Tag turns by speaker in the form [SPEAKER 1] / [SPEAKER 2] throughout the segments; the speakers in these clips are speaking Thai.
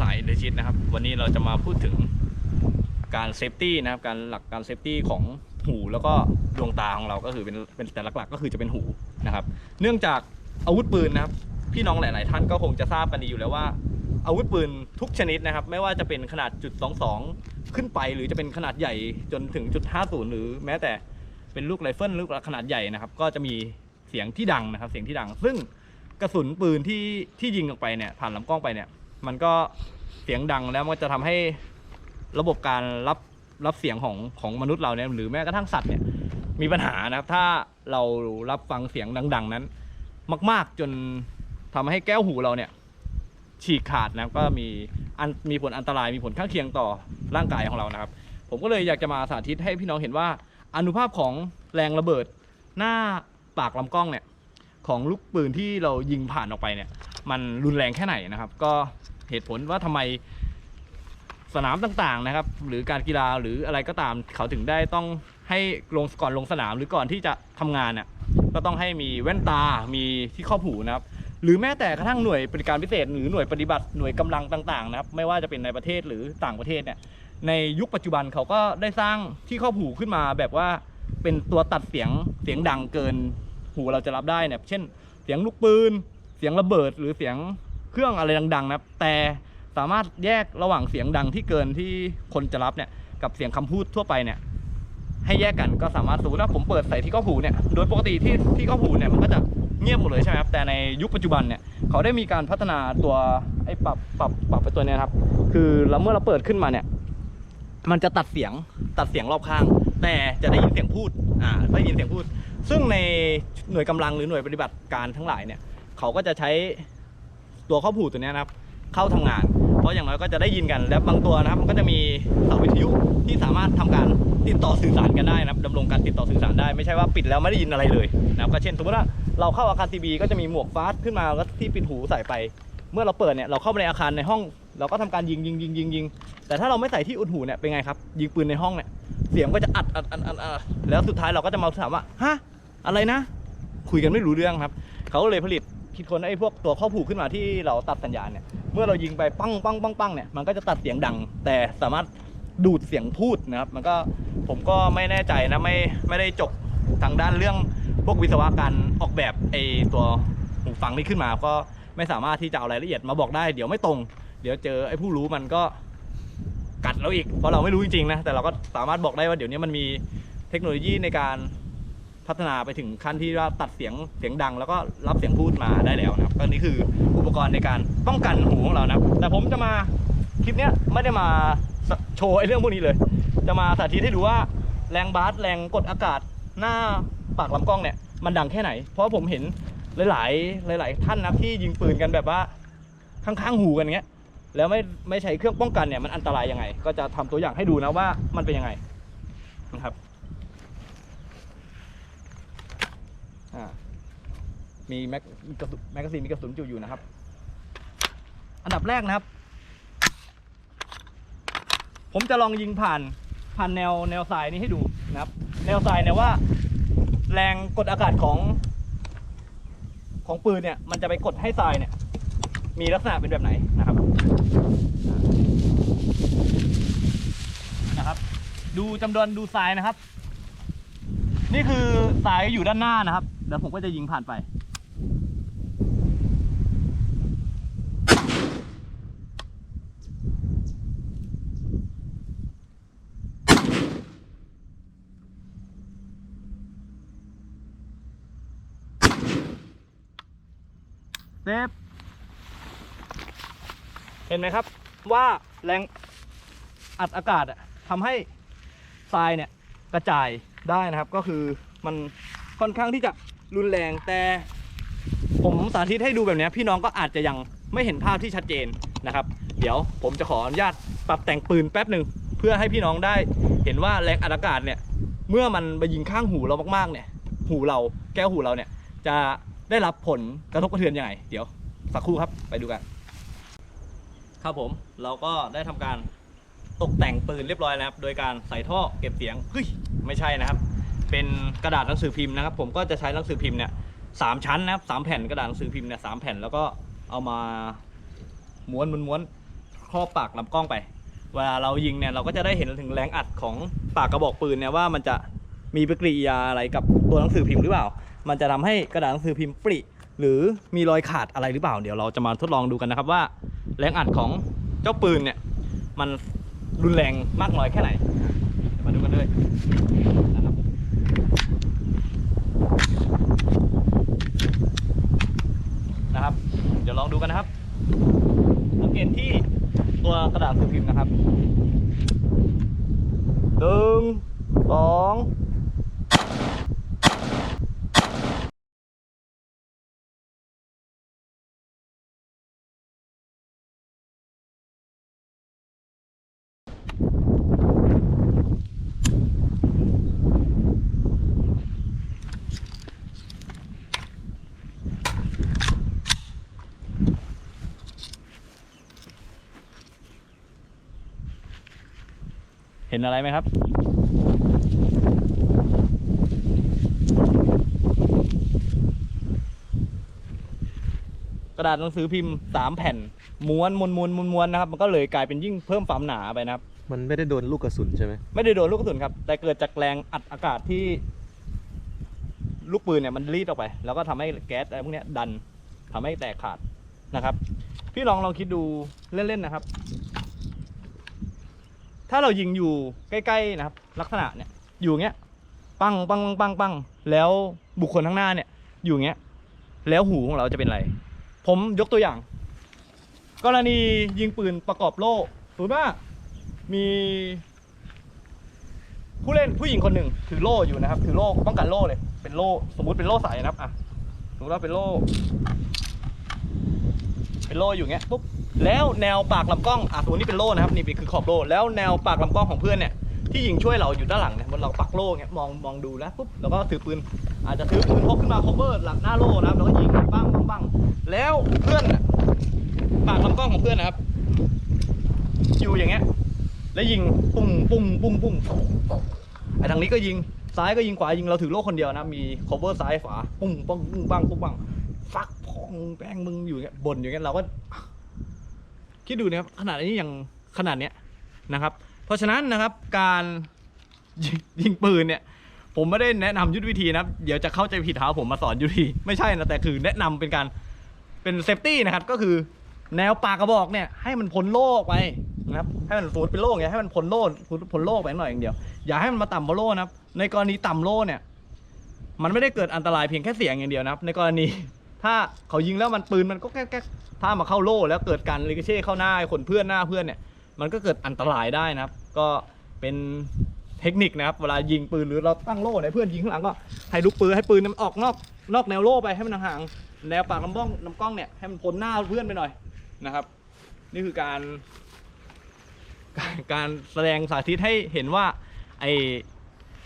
[SPEAKER 1] สายเดชิตนะครับ วันนี้เราจะมาพูดถึงการเซฟตี้นะครับ การหลักการเซฟตี้ของหูแล้วก็ดวงตาของเราก็คือเป็นเป็นแต่หลักๆ ก็คือจะเป็นหูนะครับ เนื่องจากอาวุธปืนนะครับ พี่น้องหลาย ๆ ท่านก็คงจะทราบกันดีอยู่แล้วว่า อาวุธปืนทุกชนิดนะครับ ไม่ว่าจะเป็นขนาดจุด22 ขึ้นไป หรือจะเป็นขนาดใหญ่จนถึงจุด50 หรือแม้แต่เป็นลูกไรเฟิลลูกขนาดใหญ่นะครับ ก็จะมีเสียงที่ดังนะครับ เสียงที่ดัง ซึ่งกระสุนปืนที่ที่ยิงออกไปเนี่ยผ่านลำกล้องไปเนี่ย มันก็เสียงดังแล้วมันจะทำให้ระบบการรับรับเสียงของของมนุษย์เราเนี่ยหรือแม้กระทั่งสัตว์เนี่ยมีปัญหานะครับ ถ้าเรารับฟังเสียงดัง ๆ นั้น มาก ๆจนทำให้แก้วหูเราเนี่ยฉีกขาดนะก็มีอันมีผลอันตรายมีผลข้างเคียงต่อร่างกายของเรานะครับ ผมก็เลยอยากจะมาสาธิตให้พี่น้องเห็นว่าอนุภาพของแรงระเบิดหน้าปากลำกล้องเนี่ยของลูกปืนที่เรายิงผ่านออกไปเนี่ย มันรุนแรงแค่ไหนนะครับ ก็ เหตุผลว่าทำไมสนามต่างๆนะครับ หรือการกีฬาหรืออะไรก็ตาม เขาถึงได้ต้องให้ลงก่อนลงสนามหรือก่อนที่จะทำงานเนี่ยก็ต้องให้มีแว่นตา มีที่ครอบหูนะครับ หรือแม้แต่กระทั่งหน่วยบริการพิเศษ หรือหน่วยปฏิบัติหน่วยกำลังต่างๆนะครับ ไม่ว่าจะเป็นในประเทศหรือต่างประเทศเนี่ย ในยุคปัจจุบันเขาก็ได้สร้างที่ครอบหูขึ้นมาแบบว่าเป็นตัวตัดเสียงเสียงดังเกินหูเราจะรับได้เนี่ย เช่น เสียงลูกปืน เสียงระเบิดหรือเสียง เครื่องอะไรดังๆนะครับแต่สามารถแยกระหว่างเสียงดังที่เกินที่คนจะรับเนี่ยกับเสียงคำพูดทั่วไปเนี่ยให้แยกกันก็สามารถสมมติว่าผมเปิดใส่ที่ข้อหูเนี่ยโดยปกติที่ที่ข้อหูเนี่ยมันก็จะเงียบหมดเลยใช่ไหมครับแต่ในยุคปัจจุบันเนี่ยเขาได้มีการพัฒนาตัวไอ้ปรับปรับปรับไปตัวเนี้ยครับ คือเราเมื่อเราเปิดขึ้นมาเนี่ยมันจะตัดเสียงตัดเสียงรอบข้าง แต่จะได้ยินเสียงพูดอ่าได้ยินเสียงพูด ซึ่งในหน่วยกำลังหรือหน่วยปฏิบัติการทั้งหลายเนี่ยเขาก็จะใช้ ตัวข้อผูตัวนี้นะครับเข้าทำงาน เพราะอย่างน้อยก็จะได้ยินกัน และบางตัวนะครับ มันก็จะมีเสาวิทยุที่สามารถทำการติดต่อสื่อสารกันได้นะครับดำรงการติดต่อสื่อสารได้ไม่ใช่ว่าปิดแล้วไม่ได้ยินอะไรเลยนะครับก็เช่นสมมติว่าเราเข้าอาคารทีบีก็จะมีหมวกฟาสขึ้นมาแล้วที่ปิดหูใส่ไป เมื่อเราเปิดเนี่ยเราเข้าไปในอาคารในห้อง เราก็ทำการยิงยิงยิงยิงยิงแต่ถ้าเราไม่ใส่ที่อุดหูเนี่ยเป็นไงครับยิงปืนในห้องเนี่ยเสียงก็จะอัดอัดอัดอัดแล้วสุดท้ายเราก็จะมาถามว่าฮะอะไรนะ คุยกันไม่รู้เรื่องครับ เขาเลยผลิต คิดค้นไอ้พวกตัวข้อผูกขึ้นมาที่เราตัดสัญญาณเนี่ยเมื่อเรายิงไปปังปังปังปังเนี่ยมันก็จะตัดเสียงดัง แต่สามารถดูดเสียงพูดนะครับ มันก็ผมก็ไม่แน่ใจนะไม่ไม่ได้จบทางด้านเรื่องพวกวิศวการออกแบบไอ้ตัวหูฟังนี้ขึ้นมา ก็ไม่สามารถที่จะเอารายละเอียดมาบอกได้เดี๋ยวไม่ตรง เดี๋ยวเจอไอ้ผู้รู้มันก็กัดเราอีกเพราะเราไม่รู้จริงๆนะแต่เราก็สามารถบอกได้ว่าเดี๋ยวนี้มันมีเทคโนโลยีในการ พัฒนาไปถึงขั้นที่ว่าตัดเสียงเสียงดัง แล้วก็รับเสียงพูดมาได้แล้วนะครับก็นี่คืออุปกรณ์ในการป้องกันหูของเรานะครับ แต่ผมจะมาคลิปเนี้ยไม่ได้มาโชว์ไอ้เรื่องพวกนี้เลย จะมาสาธิตให้ดูว่าแรงบาสแรงกดอากาศหน้าปากลำกล้องเนี่ยมันดังแค่ไหน เพราะผมเห็นหลาย ๆ หลาย ๆ ท่านนะที่ยิงปืนกันแบบว่าข้างๆหูกันอย่างเงี้ยแล้วไม่ไม่ใช้เครื่องป้องกันเนี่ยมันอันตรายยังไง ก็จะทำตัวอย่างให้ดูนะว่ามันเป็นยังไงนะครับ อ่ามีแม็กมีกระสุนแมกกาซีนมีกระสุนอยู่อยู่นะครับ อันดับแรกนะครับ ผมจะลองยิงผ่านผ่านแนวแนวทรายนี้ให้ดูนะครับ แนวทรายเนี่ยว่า แรงกดอากาศของ ของปืนเนี่ย มันจะไปกดให้ทรายเนี่ย มีลักษณะเป็นแบบไหนนะครับนะครับ ดูจำนวนดูทรายนะครับ นี่คือทรายอยู่ด้านหน้านะครับ เดี๋ยวผมก็จะยิงผ่านไป เซฟ เห็นไหมครับ ว่าแรงอัดอากาศอะทำให้ทรายเนี่ยกระจายได้นะครับ ก็คือมันค่อนข้างที่จะ รุนแรงแต่ ผมสาธิตให้ดูแบบนี้พี่น้องก็อาจจะยังไม่เห็นภาพที่ชัดเจนนะครับ เดี๋ยวผมจะขออนุญาตปรับแต่งปืนแป๊บหนึ่งเพื่อให้พี่น้องได้เห็นว่าแรงอัดอากาศเนี่ยเมื่อมันไปยิงข้างหูเรามากๆเนี่ยหูเราแก้วหูเราเนี่ยจะได้รับผลกระทบกระเทือนยังไง เดี๋ยวสักครู่ครับไปดูกัน ครับผมเราก็ได้ทำการตกแต่งปืนเรียบร้อยแล้วครับ โดยการใส่ท่อเก็บเสียงเฮ้ยไม่ใช่นะครับ เป็นกระดาษหนังสือพิมพ์นะครับผมก็จะใช้หนังสือพิมพ์เนี่ยสามชั้นนะครับสามแผ่นกระดาษหนังสือพิมพ์เนี่ยสามแผ่นแล้วก็เอามาม้วนม้วนม้วนครอบปากลำกล้องไปเวลาเรายิงเนี่ยเราก็จะได้เห็นถึงแรงอัดของปากกระบอกปืนเนี่ยว่ามันจะมีปฏิกิริยาอะไรกับตัวหนังสือพิมพ์หรือเปล่า มันจะทำให้กระดาษหนังสือพิมพ์ปริหรือมีรอยขาดอะไรหรือเปล่า เดี๋ยวเราจะมาทดลองดูกันนะครับว่า แรงอัดของเจ้าปืนเนี่ยมันรุนแรงมากน้อยแค่ไหนมาดูกันเลยนะครับ เดี๋ยวลองดู กันนะครับสังเกตที่ตัวกระดาษสือพิมพ์นะครับหนึ่งสอง ห็นอะไรไหมครับกระดาษหนังสือพิมพ์สามแผ่นม้วนม้วนม้วนม้วนม้วนนะครับ มันก็เลยกลายเป็นยิ่งเพิ่มความหนาไปนะครับ
[SPEAKER 2] มันไม่ได้โดนลูกกระสุนใช่ไหม
[SPEAKER 1] ไม่ได้โดนลูกกระสุนครับ แต่เกิดจากแรงอัดอากาศที่ ลูกปืนเนี่ยมันรีดออกไป แล้วก็ทำให้แก๊สอะไรพวกเนี้ยดันทำให้แตกขาดนะครับ พี่ลองลองคิดดูเล่นๆนะครับ ถ้าเรายิงอยู่ใกล้ๆนะครับ ลักษณะเนี่ยอยู่อย่างเงี้ยปังปังปังปังปังแล้วบุคคลข้างหน้าเนี่ย อยู่อย่างเงี้ยแล้วหูของเราจะเป็นไร ผมยกตัวอย่าง กรณียิงปืนประกอบโล่สมมติว่ามีผู้เล่นผู้หญิงคนหนึ่งถือโล่อยู่นะครับ ถือโล่ป้องกันโล่เลย เป็นโล่สมมุติเป็นโล่ใสนะครับอะสมมติว่าเป็นโล่เป็นโล่อยู่เงี้ยปุ๊บ แล้วแนวปากลำกล้องอะตัวนี้เป็นโล่นะครับนี่เป็นคือขอบโล่แล้วแนวปากลำกล้องของเพื่อนเนี่ยที่ยิงช่วยเราอยู่ด้านหลังเนี่ยบนเราปักโล่เงี้ยมองมองดูแล้วปุ๊บแล้วก็ถือปืน อาจจะถือปืนพกขึ้นมา cover หลังหน้าโล่นะครับแล้วก็ยิงปังปังปังแล้วเพื่อนน่ะปากลำกล้องของเพื่อนนะครับอยู่อย่างเงี้ย แล้วยิงปุ้งปุ้งปุ้งปุ้งไอ้ทางนี้ก็ยิงซ้ายก็ยิงขวายิงเราถือโล่คนเดียวนะมี cover ซ้ายขวาปุ้งปังปุ้งปังปุ้งปังฟักพองแป้งมึงอยู่เงี้ยบ่นอยู่เงี้ยเราก็ คิดดูนะครับขนาดนี้อยังขนาดเนี้ยนะครับ เพราะฉะนั้นนะครับการยิงยิงปืนเนี่ยผมไม่ได้แนะนำยุทธวิธีนะครับเดี๋ยวจะเข้าใจผิดหาว่าผมมาสอนยุทธวิธีไม่ใช่นะแต่คือแนะนำเป็นการเป็นเซฟตี้นะครับก็คือแนวปากกระบอกเนี่ยให้มันพ้นโลกไปนะครับให้มันสมมติเป็นโล่งเงี้ยให้มันพ้นโลกพ้นโลกไปหน่อยอย่างเดียว อย่าให้มันมาต่ำกว่าโลนะครับในกรณีต่ำโลเนี่ย มันไม่ได้เกิดอันตรายเพียงแค่เสียงอย่างเดียวนะครับ ในกรณี ถ้าเขายิงแล้วมันปืนมันก็แก๊กๆถ้ามาเข้าโล่แล้วเกิดการลิกเช่เข้าหน้าคนเพื่อนหน้าเพื่อนเนี่ย มันก็เกิดอันตรายได้นะครับ ก็เป็นเทคนิคนะครับ เวลายิงปืนหรือเราตั้งโล่ในเพื่อนยิงข้างหลังก็ให้ลูกปืนให้ปืนมันออกนอกนอกแนวโล่ไปให้มันห่างแนวปากลำบ้องลำกล้องเนี่ยให้มันพ้นหน้าเพื่อนไปหน่อยนะครับ นี่คือการ การแสดงสาธิตให้เห็นว่าไอ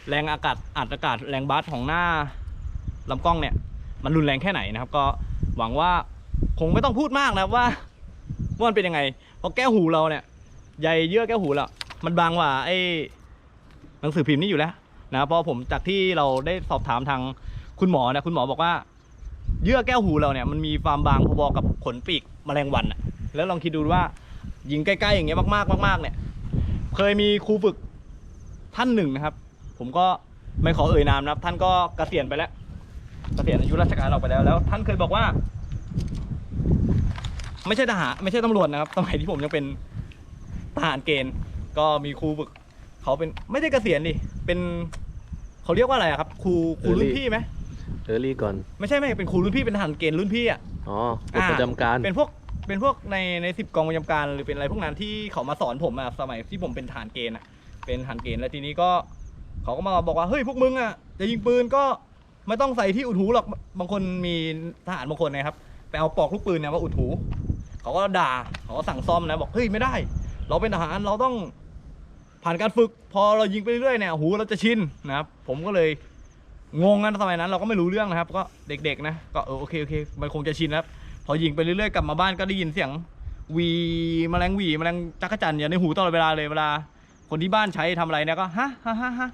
[SPEAKER 1] แรงอากาศอัดอากาศแรงบาสของหน้าลำกล้องเนี่ย มันรุนแรงแค่ไหนนะครับ ก็หวังว่าคงไม่ต้องพูดมากนะว่าว่ามันเป็นยังไงเพราะแก้วหูเราเนี่ยใยเยื่อแก้วหูเรามันบางกว่าไอ้หนังสือพิมพ์นี่อยู่แล้วนะเพราะผมจากที่เราได้สอบถามทางคุณหมอนะคุณหมอบอกว่า เยื่อแก้วหูเราเนี่ยมันมีความบางพอๆกับขนปีกแมลงวันอะแล้วลองคิดดูว่ายิงใกล้ๆอย่างเงี้ยมากๆมากๆเนี่ย เคยมีครูฝึกท่านหนึ่งนะครับ ผมก็ไม่ขอเอ่ยนามนะครับ ท่านก็เกษียณไปแล้ว เกษียณอายุราชการออกไปแล้วแล้ว ท่านเคยบอกว่า ไม่ใช่ทหารไม่ใช่ตำรวจนะครับ สมัยที่ผมยังเป็นทหารเกณฑ์ ก็มีครูฝึกเขาเป็นไม่ได้เกษียณดิเป็นเขาเรียกว่าอะไรอะครับครูครูรุ่นพี่ไหม
[SPEAKER 2] เออรี่ก่อน
[SPEAKER 1] ไม่ใช่ไม่เป็นครูรุ่นพี่เป็นทหารเกณฑ์รุ่นพี่อะ
[SPEAKER 2] อ๋อปลดประจำการ
[SPEAKER 1] เป็นพวกเป็นพวกในในสิบกองประจำการหรือเป็นอะไรพวกนั้นที่เขามาสอนผมอะสมัยที่ผมเป็นทหารเกณฑ์อะเป็นทหารเกณฑ์แล้วทีนี้ก็ เขาก็มาบอกว่าเฮ้ยพวกมึงอะจะยิงปืนก็ ไม่ต้องใส่ที่อุดหูหรอกบางคนมีทหารบางคนนะครับไปเอาปลอกลูกปืนเนี่ยมาอุดหูเขาก็ด่าเขาก็สั่งซ่อมนะบอกเฮ้ยไม่ได้ เราเป็นทหารเราต้องผ่านการฝึก พอเรายิงไปเรื่อยๆเนี่ยหูเราจะชินนะครับ ผมก็เลยงงกันสมัยนั้น เราก็ไม่รู้เรื่องนะครับ ก็เด็กๆนะก็เออโอเคโอเคมันคงจะชินแล้วพอยิงไปเรื่อยๆกลับมาบ้านก็ได้ยินเสียงวีแมลงวีแมลงจักรจันอยู่ในหูตลอดเวลาเลยเวลา คนที่บ้านใช้ทำอะไรเนี่ยก็ฮะฮะฮะฮะ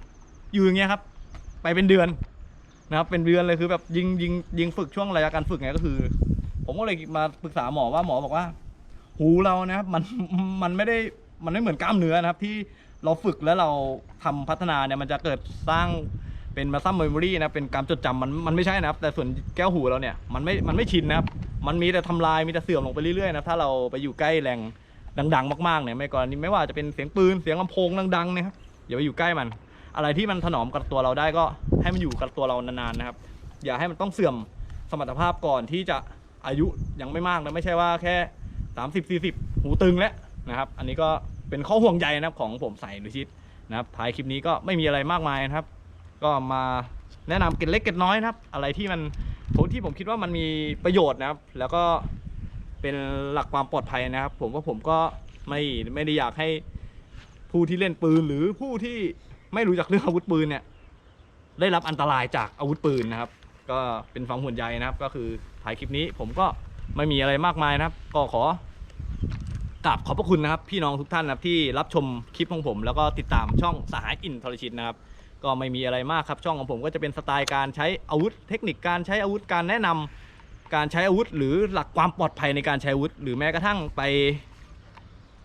[SPEAKER 1] อยู่อย่างเงี้ยครับ ไปเป็นเดือน นะครับเป็นเดือนเลยคือแบบยิงยิงยิงฝึกช่วงระยะการฝึกไงก็คือ ผมก็เลยมาปรึกษาหมอว่าหมอบอกว่า หูเรานะครับมันมันไม่ได้มันไม่เหมือนกล้ามเนื้อนะครับ ที่เราฝึกแล้วเราทำพัฒนาเนี่ยมันจะเกิดสร้างเป็นมาซัมเมมโมรีนะเป็นการจดจำมันมันไม่ใช่นะครับ แต่ส่วนแก้วหูเราเนี่ยมันไม่มันไม่ชินนะครับ มันมีแต่ทำลายมีแต่เสื่อมลงไปเรื่อยๆนะถ้าเราไปอยู่ใกล้แหล่งดัง ๆ มากๆเนี่ยไม่กรณีไม่ว่าจะเป็นเสียงปืนเสียงลำโพงดังๆนะครับอย่าไปอยู่ใกล้มัน อะไรที่มันถนอมกับตัวเราได้ก็ให้มันอยู่กับตัวเรานานๆนะครับ อย่าให้มันต้องเสื่อมสมรรถภาพก่อนที่จะอายุยังไม่มากนะไม่ใช่ว่าแค่ 30 40 หูตึงแล้วนะครับ อันนี้ก็เป็นข้อห่วงใยนะครับของผมใส่นุชิตนะครับท้ายคลิปนี้ก็ไม่มีอะไรมากมายนะครับ ก็มาแนะนำเกร็ดเล็กเกร็ดน้อยนะครับ อะไรที่มันผมที่ผมคิดว่ามันมีประโยชน์นะครับ แล้วก็เป็นหลักความปลอดภัยนะครับ ผมว่าผมก็ไม่ไม่ได้อยากให้ผู้ที่เล่นปืนหรือผู้ที่ ไม่รู้จักเรื่องอาวุธปืนเนี่ย ได้รับอันตรายจากอาวุธปืนนะครับ ก็เป็นความห่วงใยนะครับ ก็คือถ่ายคลิปนี้ผมก็ไม่มีอะไรมากมายนะครับ ก็ขอกราบขอบพระคุณนะครับ พี่น้องทุกท่านนะครับที่รับชมคลิปของผม แล้วก็ติดตามช่องสหายอินทรชิตนะครับ ก็ไม่มีอะไรมากครับ ช่องของผมก็จะเป็นสไตล์การใช้อาวุธ เทคนิคการใช้อาวุธการแนะนำการใช้อาวุธ หรือหลักความปลอดภัยในการใช้อาวุธ หรือแม้กระทั่งไป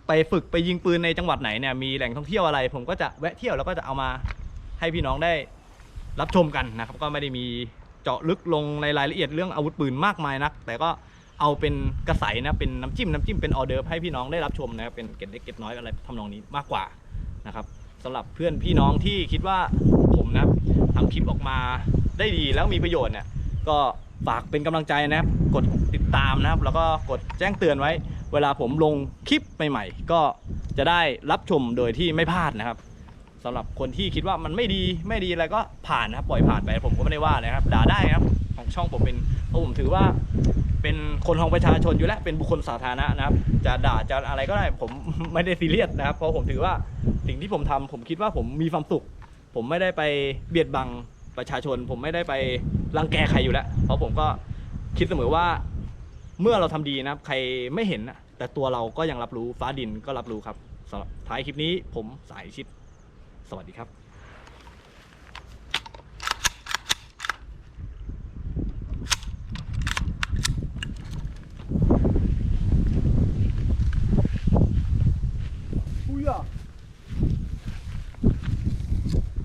[SPEAKER 1] ไปฝึกไปยิงปืนในจังหวัดไหนเนี่ยมีแหล่งท่องเที่ยวอะไร ผมก็จะแวะเที่ยวแล้วก็จะเอามาให้พี่น้องได้รับชมกันนะครับ ก็ไม่ได้มีเจาะลึกลงในรายละเอียดเรื่องอาวุธปืนมากมายนัก แต่ก็เอาเป็นกระใสนะเป็นน้ำจิ้มน้ำจิ้มเป็นออเดิร์ให้พี่น้องได้รับชมนะครับเป็นเก็ดเล็กเก็ดน้อยอะไรทำนองนี้มากกว่านะครับสำหรับเพื่อนพี่น้องที่คิดว่าผมนะทำคลิปออกมาได้ดีแล้วมีประโยชน์เนี่ยก็ฝากเป็นกำลังใจนะครับกดติดตามนะครับ แล้วก็กดแจ้งเตือนไว้ เวลาผมลงคลิปใหม่ ๆ ก็จะได้รับชมโดยที่ไม่พลาดนะครับสำหรับคนที่คิดว่ามันไม่ดีไม่ดีอะไรก็ผ่านนะครับ ปล่อยผ่านไปผมก็ไม่ได้ว่านะครับด่าได้นะครับของช่องผมเป็นเพราะผมถือว่าเป็นคนของประชาชนอยู่แล้วเป็นบุคคลสาธารณะนะครับ จะด่าจะอะไรก็ได้ผมไม่ได้ซีเรียสนะครับ เพราะผมถือว่าสิ่งที่ผมทำผมคิดว่าผมมีความสุข ผมไม่ได้ไปเบียดบังประชาชน ผมไม่ได้ไปรังแกใครอยู่แล้ว เพราะผมก็คิดเสมอว่า เมื่อเราทำดีนะครับ ใครไม่เห็นนะแต่ตัวเราก็ยังรับรู้ฟ้าดินก็รับรู้ครับสำหรับท้ายคลิปนี้ผมสายชิด สวัสดีครับ